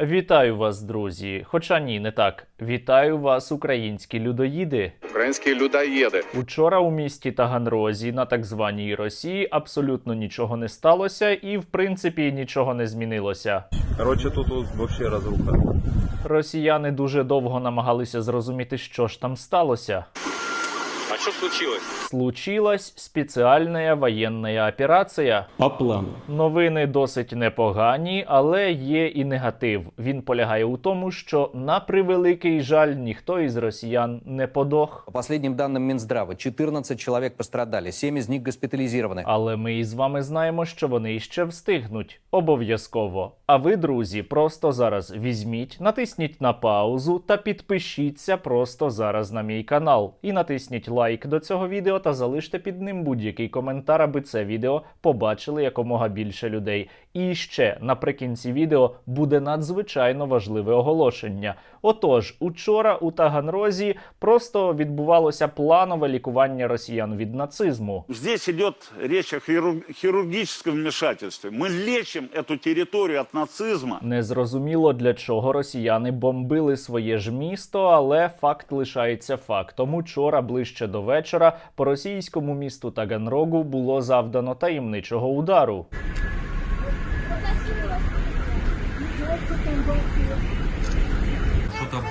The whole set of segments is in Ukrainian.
Вітаю вас, друзі. Хоча ні, не так. Вітаю вас, українські людоїди. Українські людоєди. Учора у місті Таганрозі на так званій Росії абсолютно нічого не сталося, і в принципі нічого не змінилося. Короче, тут вот вообще разруха. Росіяни дуже довго намагалися зрозуміти, що ж там сталося. А что случилось? Случилась спеціальна воєнна операція. По плану. Новини досить непогані, але є і негатив. Він полягає у тому, що на превеликий жаль ніхто із росіян не подох. По последним данным Минздрава, 14 человек пострадали, 7 из них госпитализированы. Але ми із вами знаємо, що вони іще встигнуть. Обов'язково. А ви, друзі, просто зараз візьміть, натисніть на паузу та підпишіться просто зараз на мій канал. І натисніть лайк до цього відео та залиште під ним будь-який коментар, аби це відео побачили якомога більше людей. І ще наприкінці відео буде надзвичайно важливе оголошення. Отож, учора у Таганрозі просто відбувалося планове лікування росіян від нацизму. Здесь идет речь о хирургическом вмешательстве. Мы лечим эту территорию от нацизма. Незрозуміло для чого росіяни бомбили своє ж місто, але факт лишається фактом. Учора, ближче до вечора, по російському місту Таганрогу було завдано таємничого удару.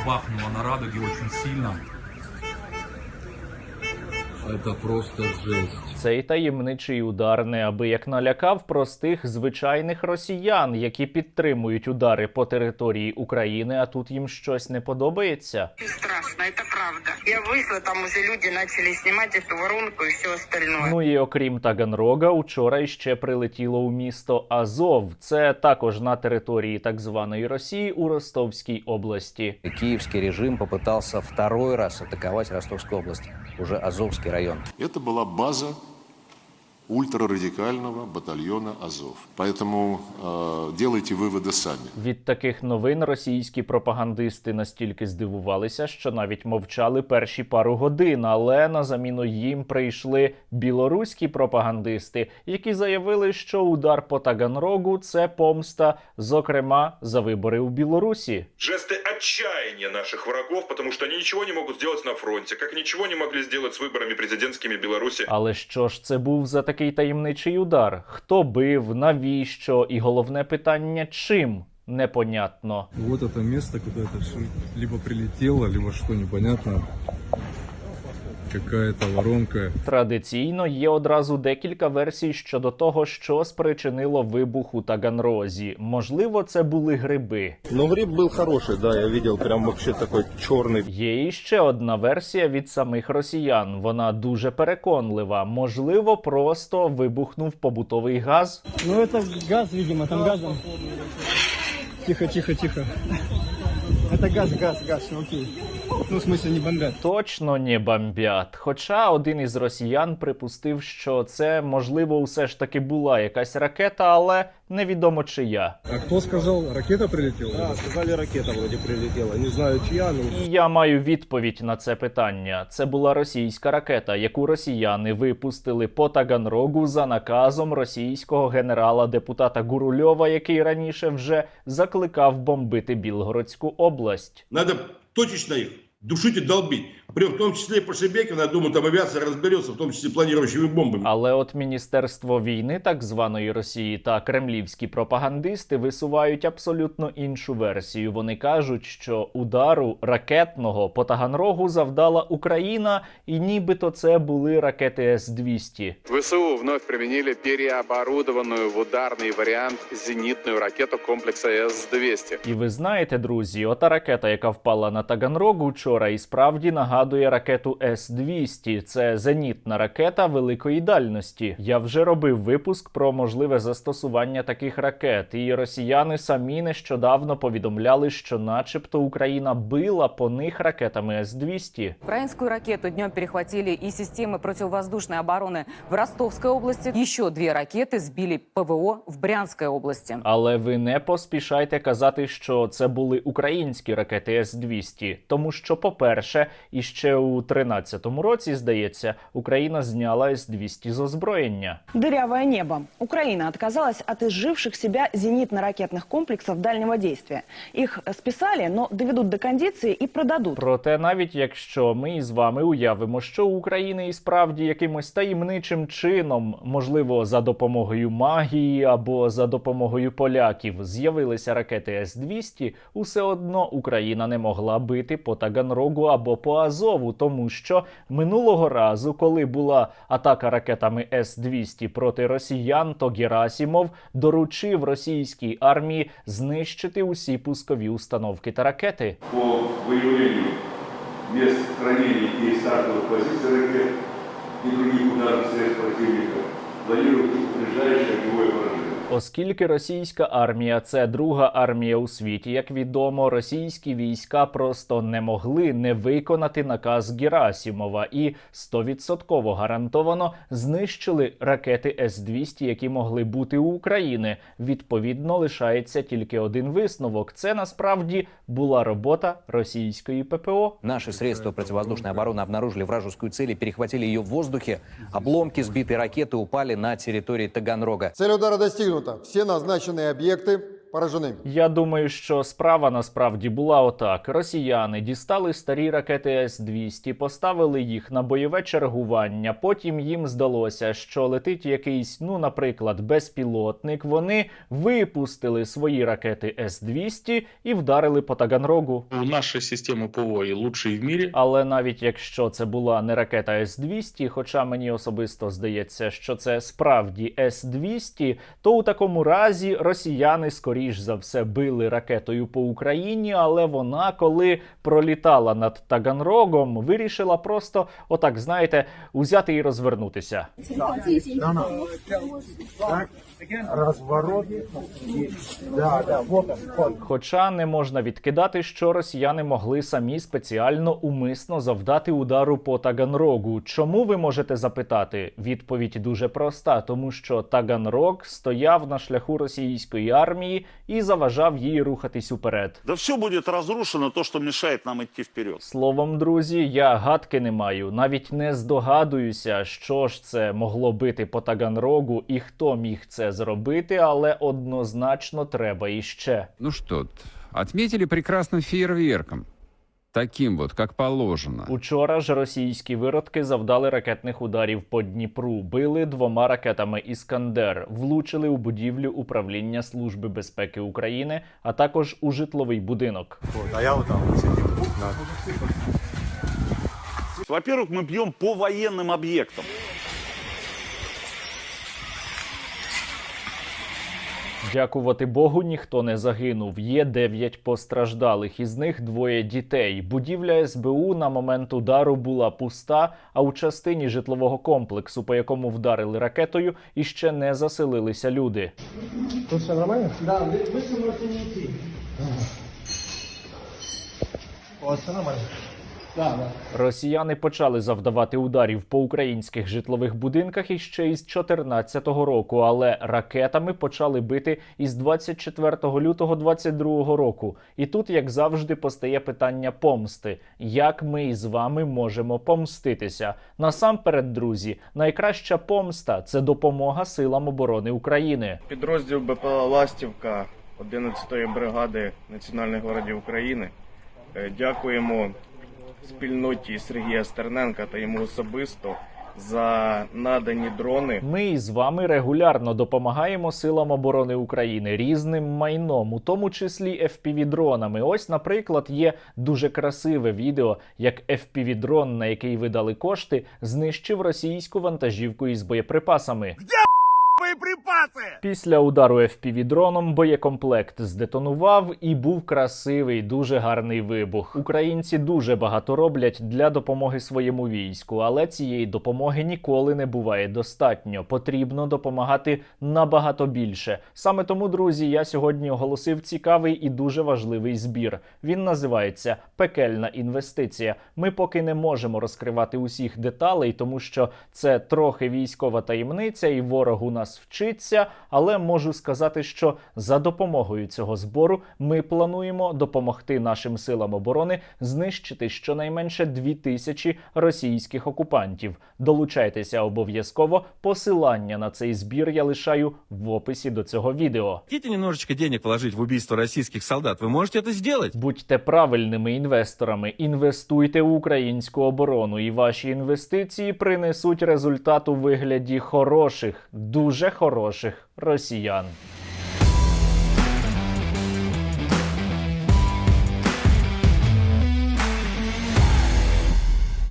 Бахнуло на радуге очень сильно. Это просто жесть. Цей таємничий удар неабияк налякав простих звичайних росіян, які підтримують удари по території України, а тут їм щось не подобається. Очень страшно, это правда. Я вышла, там уже люди начали снимать эту воронку и все остальное. Ну і окрім Таганрога, учора іще прилетіло у місто Азов. Це також на території так званої Росії у Ростовській області. Киевский режим попытался второй раз атаковать Ростовскую область, уже Азовский район. Это была база ультрарадикального батальона «Азов». Поэтому э, делайте выводы сами. Від таких новин російські пропагандисти настільки здивувалися, що навіть мовчали перші пару годин. Але на заміну їм прийшли білоруські пропагандисти, які заявили, що удар по Таганрогу це помста, зокрема за вибори у Білорусі. жесты отчаяния наших врагов, потому что они ничего не могут сделать на фронте, как ничего не могли сделать с выборами президентскими Беларуси. Але що ж це був за такий таємничий удар? Хто бив, навіщо? І головне питання чим? Непонятно. Вот это место, куда это либо прилетело, либо что непонятно. Какая-то воронка. Традиційно є одразу декілька версій щодо того, що спричинило вибух у Таганрозі. Можливо, це були гриби. Ну, гриб был хороший, да, я видел прям вообще такой черный. Є іще одна версія від самих росіян. Вона дуже переконлива. Можливо, просто вибухнув побутовий газ. Ну это газ, видимо, там газом. Тихо, тихо, тихо. Это газ, газ, газ, все окей. Ну, в смысле, не бомбят. Точно не бомбят. Хоча один із росіян припустив, що це можливо все ж таки була якась ракета, але невідомо чия. А кто сказал, ракета прилетела? Да, сказали, ракета вроде прилетела. Не знаю, чья, но... І я маю відповідь на це питання. Це була російська ракета, яку росіяни випустили по Таганрогу за наказом російського генерала-депутата Гурульова, який раніше вже закликав бомбити Білгородську область. Надо точечно их душить и долбить. При в том числе и по Шебекину, я думаю, там авиация разберется, в том числе планирующими бомбами. Але от Міністерство війни так званої Росії та кремлівські пропагандисти висувають абсолютно іншу версію. Вони кажуть, що удару ракетного по Таганрогу завдала Україна, і нібито це були ракети С-200. ВСУ вновь применили переоборудованную в ударный вариант зенитную ракету комплекса С-200. І ви знаєте, друзі, ота ракета, яка впала на Таганрогу вчора, і справді нагадує ракету С-200. Це зенітна ракета великої дальності. Я вже робив випуск про можливе застосування таких ракет, і росіяни самі нещодавно повідомляли, що, начебто, Україна била по них ракетами С-200. Украинскую ракету днем перехватили и системы противовоздушной обороны в Ростовской области. Еще две ракеты сбили ПВО в Брянской области. Але ви не поспішайте казати, що це були українські ракети С-200, тому що, по-перше, іще ще у 13-му році, здається, Україна зняла С-200 з озброєння. Дырявое небо. Украина отказалась от изживших себя зенитно-ракетных комплексов дальнего действия. Их списали, но доведут до кондиции и продадут. Проте, навіть якщо ми із вами уявимо, що у України і справді якимось таємничим чином, можливо, за допомогою магії або за допомогою поляків, з'явилися ракети С-200, усе одно Україна не могла бити по Таганрогу або по Азову, тому що минулого разу, коли була атака ракетами С-200 проти росіян, то Герасімов доручив російській армії знищити усі пускові установки та ракети. По выявлению мест хранения и стартовых позиций ракет и других ударных средств противника планируют ближайшее огневое поражение. Оскільки російська армія це друга армія у світі, як відомо, російські війська просто не могли не виконати наказ Герасімова і 100% гарантовано знищили ракети С-200, які могли бути у України. Відповідно, лишається тільки один висновок: це насправді була робота російської ППО. Наши средства противовоздушной обороны обнаружили вражескую цель и перехватили ее в воздухе. Обломки сбитой ракеты упали на территории Таганрога. Цель удара достигнута Все назначенные объекты поражены. Я думаю, що справа насправді була отак: росіяни дістали старі ракети С-200, поставили їх на бойове чергування. Потім їм здалося, що летить якийсь, ну, наприклад, безпілотник. Вони випустили свої ракети С-200 і вдарили по Таганрогу. У нашей системы ПВО и лучшие в мире. Але навіть якщо це була не ракета С-200, хоча мені особисто здається, що це справді С-200, то у такому разі росіяни скоріш за все били ракетою по Україні, але вона, коли пролітала над Таганрогом, вирішила просто, отак знаєте, узяти і розвернутися. Разворот. Да, да, вот он. Хоча не можна відкидати, що росіяни могли самі спеціально умисно завдати удару по Таганрогу. Чому ви можете запитати? Відповідь дуже проста, тому що Таганрог стояв на шляху російської армії і заважав їй рухатись уперед. Да все буде розрушено, то, що мішає нам йти вперед. Словом, друзі, я гадки не маю, навіть не здогадуюся, що ж це могло бити по Таганрогу і хто міг це зробити, але однозначно треба іще. Ну що, т, отметили прекрасным фейерверком Таким вот, как положено. Учора ж російські виродки завдали ракетних ударів по Дніпру, били двома ракетами Іскандер, влучили у будівлю управління Служби безпеки України, а також у житловий будинок. Вот, а я вот там вот сидел. Да. Во-первых, мы бьем по военным объектам. Дякувати Богу, ніхто не загинув. Є дев'ять постраждалих, із них двоє дітей. Будівля СБУ на момент удару була пуста, а у частині житлового комплексу, по якому вдарили ракетою, іще не заселилися люди. Тут все нормально? Да, вы, можете не. У вас все нормально? Росіяни почали завдавати ударів по українських житлових будинках іще із 2014 року, але ракетами почали бити із 24 лютого 2022 року. І тут, як завжди, постає питання помсти: як ми із вами можемо помститися? Насамперед, друзі, найкраща помста це допомога силам оборони України. Підрозділ БПЛА Ластівка 11-ї бригади Національної гвардії України. Е, Дякуємо спільноті Сергія Стерненка та йому особисто за надані дрони. Ми із вами регулярно допомагаємо силам оборони України різним майном, у тому числі FPV-дронами. Ось, наприклад, є дуже красиве відео, як FPV-дрон, на який видали кошти, знищив російську вантажівку із боєприпасами. Після удару FPV-дроном боєкомплект здетонував і був красивий, дуже гарний вибух. Українці дуже багато роблять для допомоги своєму війську, але цієї допомоги ніколи не буває достатньо. Потрібно допомагати набагато більше. Саме тому, друзі, я сьогодні оголосив цікавий і дуже важливий збір. Він називається Пекельна інвестиція. Ми поки не можемо розкривати усіх деталей, тому що це трохи військова таємниця, і ворог у нас вчиться, але можу сказати, що за допомогою цього збору ми плануємо допомогти нашим силам оборони знищити щонайменше дві тисячі російських окупантів. Долучайтеся обов'язково. Посилання на цей збір я лишаю в описі до цього відео. Хотите немножечко денег вложить в убийство российских солдат? Вы можете это сделать. Будьте правильними інвесторами, інвестуйте в українську оборону, і ваші інвестиції принесуть результат у вигляді хороших, дуже хороших росіян.